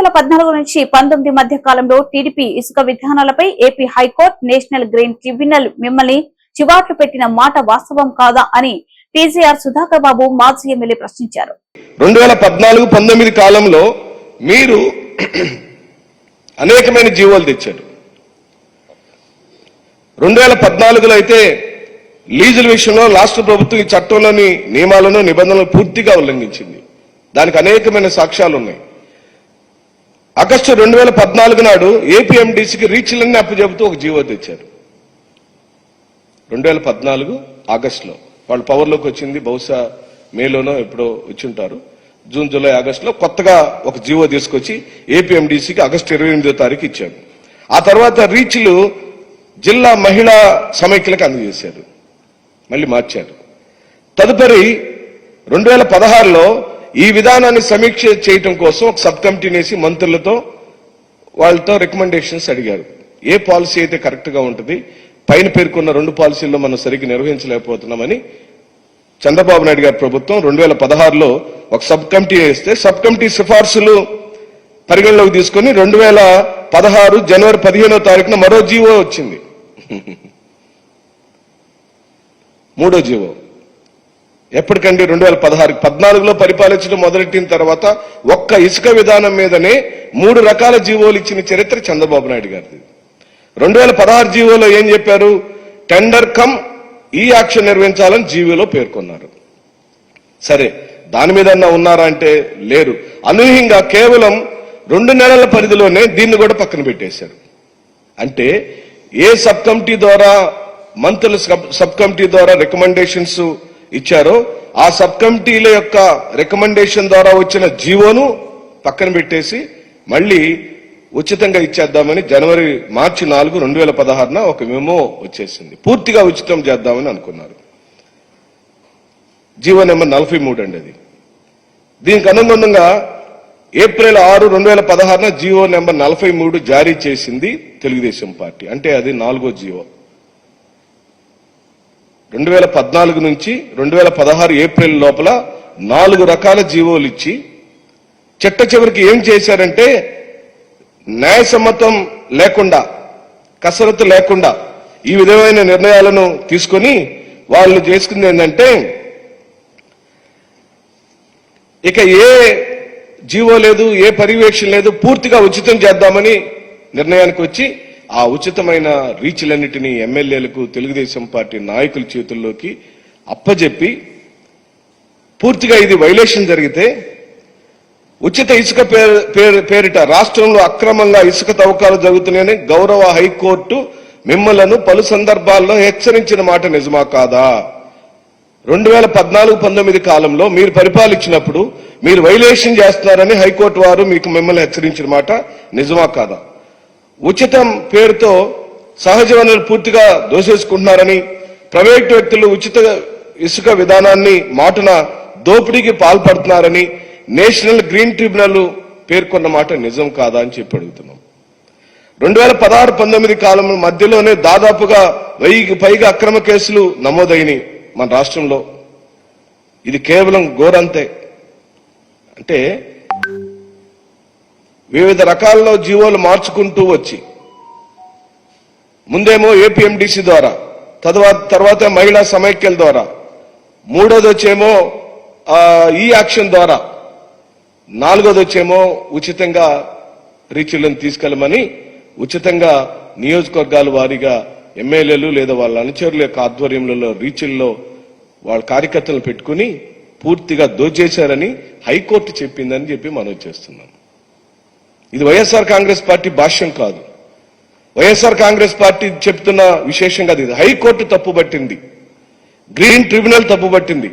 వేల పద్నాలుగు నుంచి పంతొమ్మిది మధ్య కాలంలో టీడీపీ ఇసుక విధానాలపై AP high court national green tribunal మిమ్మల్ని చివాట్లు పెట్టిన మాట వాస్తవం కాదా అని టీజీఆర్ సుధాకర్ బాబు మాజీ ఎమ్మెల్యే ప్రశ్నించారు. రెండు వేల పద్నాలుగు పంతొమ్మిది కాలంలో మీరు అనేకమైన జీవోలు తెచ్చారు. రెండు వేల పద్నాలుగులో అయితే లీజుల విషయంలో రాష్ట్ర ప్రభుత్వం ఈ చట్టంలోని నియమాలను నిబంధనలు పూర్తిగా ఉల్లంఘించింది. దానికి అనేకమైన సాక్ష్యాలు ఉన్నాయి ఆగస్టు రెండు వేల పద్నాలుగు నాడు ఏపీఎండీసీకి రీచ్లన్నీ అప్పచెబుతూ ఒక జీవో తెచ్చారు. రెండు వేల పద్నాలుగు ఆగస్టులో వాళ్ళు పవర్లోకి వచ్చింది బహుశా మేలోనో ఎప్పుడో వచ్చి ఉంటారు జూన్ జూలై ఆగస్టులో కొత్తగా ఒక జీవో తీసుకొచ్చి ఏపీఎండీసీకి ఆగస్టు ఇరవై ఎనిమిదో తారీఖు ఇచ్చారు. ఆ తర్వాత రీచ్లు జిల్లా మహిళా సమైక్యలకు అందజేశారు. మళ్ళీ మార్చారు. తదుపరి రెండు వేల పదహారులో ఈ విధానాన్ని సమీక్ష చేయటం కోసం ఒక సబ్ కమిటీని వేసి మంత్రులతో వాళ్ళతో రికమెండేషన్స్ అడిగారు. ఏ పాలసీ అయితే కరెక్ట్గా ఉంటుంది పైన పేర్కొన్న రెండు పాలసీల్లో మనం సరిగ్గా నిర్వహించలేకపోతున్నామని చంద్రబాబు నాయుడు గారి ప్రభుత్వం రెండు వేల పదహారులో ఒక సబ్ కమిటీ వేస్తే సబ్ కమిటీ సిఫార్సులు పరిగణలోకి తీసుకొని రెండు వేల పదహారు జనవరి పదిహేనో తారీఖున మరో జీవో వచ్చింది. మూడో జీవో. ఎప్పటికండి? రెండు వేల పదహారు పద్నాలుగులో పరిపాలించడం మొదలెట్టిన తర్వాత ఒక్క ఇసుక విధానం మీదనే మూడు రకాల జీవోలు ఇచ్చిన చరిత్ర చంద్రబాబు నాయుడు గారిది. రెండు వేల పదహారు జీవోలో ఏం చెప్పారు? టెండర్ కమ్ ఈ యాక్షన్ నిర్వహించాలని జీవోలో పేర్కొన్నారు. సరే దాని మీద ఉన్నారా అంటే లేరు. అనూహ్యంగా కేవలం రెండు నెలల పరిధిలోనే దీన్ని కూడా పక్కన పెట్టేశారు. అంటే ఏ సబ్ కమిటీ ద్వారా మంత్రుల సబ్ సబ్ కమిటీ ద్వారా రికమెండేషన్స్ ఇచ్చారో ఆ సబ్ కమిటీల యొక్క రికమెండేషన్ ద్వారా వచ్చిన జీవోను పక్కన పెట్టేసి మళ్ళీ ఉచితంగా ఇచ్చేద్దామని జనవరి మార్చి నాలుగు రెండు వేల పదహారున ఒక మెమో వచ్చేసింది. పూర్తిగా ఉచితం చేద్దామని అనుకున్నారు. జీవో నెంబర్ నలభై మూడు అండి అది. దీనికి అనుబంధంగా ఏప్రిల్ ఆరు రెండు వేల పదహారున జీవో నెంబర్ నలభై మూడు జారీ చేసింది తెలుగుదేశం పార్టీ. అంటే అది నాలుగో జీవో. రెండు వేల పద్నాలుగు నుంచి రెండు వేల పదహారు ఏప్రిల్ లోపల నాలుగు రకాల జీవోలు ఇచ్చి చిట్ట చివరికి ఏం చేశారంటే న్యాయసమ్మతం లేకుండా కసరత్తు లేకుండా ఈ విధమైన నిర్ణయాలను తీసుకొని వాళ్ళు చేసుకుంది ఏంటంటే ఇక ఏ జీవో లేదు ఏ పర్యవేక్షణ లేదు పూర్తిగా ఉచితం చేద్దామని నిర్ణయానికి వచ్చి ఆ ఉచితమైన రీచ్లన్నిటినీ ఎమ్మెల్యేలకు తెలుగుదేశం పార్టీ నాయకుల చేతుల్లోకి అప్పజెప్పి పూర్తిగా ఇది వైలేషన్ జరిగితే ఉచిత ఇసుక పేరు- పేరు- పేరిట రాష్ట్రంలో అక్రమంగా ఇసుక తవ్వకాలు జరుగుతున్నాయని గౌరవ హైకోర్టు మిమ్మలను పలు సందర్భాల్లో హెచ్చరించిన మాట నిజమా కాదా? రెండు వేల పద్నాలుగు పంతొమ్మిది కాలంలో మీరు పరిపాలించినప్పుడు మీరు వైలేషన్ చేస్తున్నారని హైకోర్టు వారు మీకు మిమ్మల్ని హెచ్చరించిన మాట నిజమా కాదా? ఉచితం పేరుతో సహజ వనరులు పూర్తిగా దోసేసుకుంటున్నారని ప్రైవేటు వ్యక్తులు ఉచిత ఇసుక విధానాన్ని మాటున దోపిడీకి పాల్పడుతున్నారని నేషనల్ గ్రీన్ ట్రిబ్యునల్ పేర్కొన్న మాట నిజం కాదా అని చెప్పి అడుగుతున్నాం. రెండు వేల పదహారు పంతొమ్మిది కాలం మధ్యలోనే దాదాపుగా వెయ్యికి పైగా అక్రమ కేసులు నమోదైనవి మన రాష్ట్రంలో. ఇది కేవలం ఘోరంతే అంటే వివిధ రకాల్లో జీవోలు మార్చుకుంటూ వచ్చి ముందేమో ఏపీఎండిసి ద్వారా తర్వాత తర్వాత మహిళా సమైక్యల ద్వారా మూడోది వచ్చేమో ఈ యాక్షన్ ద్వారా నాలుగోది వచ్చేమో ఉచితంగా రీచ్లను తీసుకెళ్ళమని ఉచితంగా నియోజకవర్గాల వారీగా ఎమ్మెల్యేలు లేదా వాళ్ళ అనుచరుల యొక్క ఆధ్వర్యంలో రీచుల్లో వాళ్ళ కార్యకర్తలను పెట్టుకుని పూర్తిగా దోచేశారని హైకోర్టు చెప్పిందని చెప్పి మనం చేస్తున్నాం. ఇది వైఎస్ఆర్ కాంగ్రెస్ పార్టీ భాష్యం కాదు. వైఎస్ఆర్ కాంగ్రెస్ పార్టీ చెప్తున్న విశేషంగా ఇది హైకోర్టు తప్పుపట్టింది గ్రీన్ ట్రిబ్యునల్ తప్పుపట్టింది